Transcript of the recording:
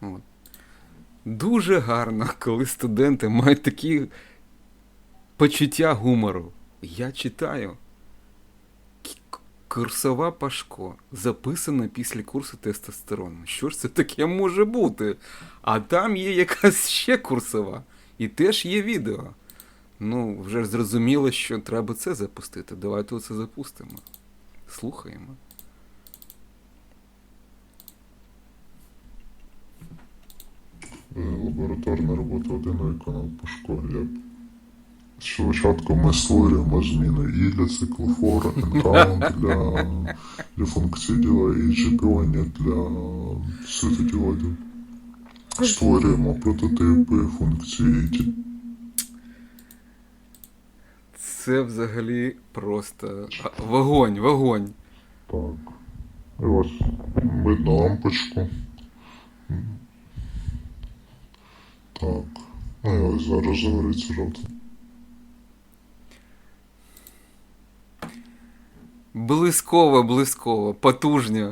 От. Дуже гарно, коли студенти мають такі почуття гумору. Я читаю. Курсова Пашко записана після курсу тестостерону. Що ж це таке може бути? А там є якась ще курсова, і теж є відео. Ну, вже зрозуміло, що треба це запустити. Давайте оце запустимо. Слухаємо. Лабораторна робота один канал Пашко Глеб. Спочатку ми створюємо зміну і для циклофора, енкаунт для, для функції діла і чемпіонів для світодіодів. Створюємо прототипи функції Це взагалі просто вогонь, вогонь. Так. І ось видно лампочку. Так. Ну і ось зараз загориться жовтий. Блисково, блисково, потужньо.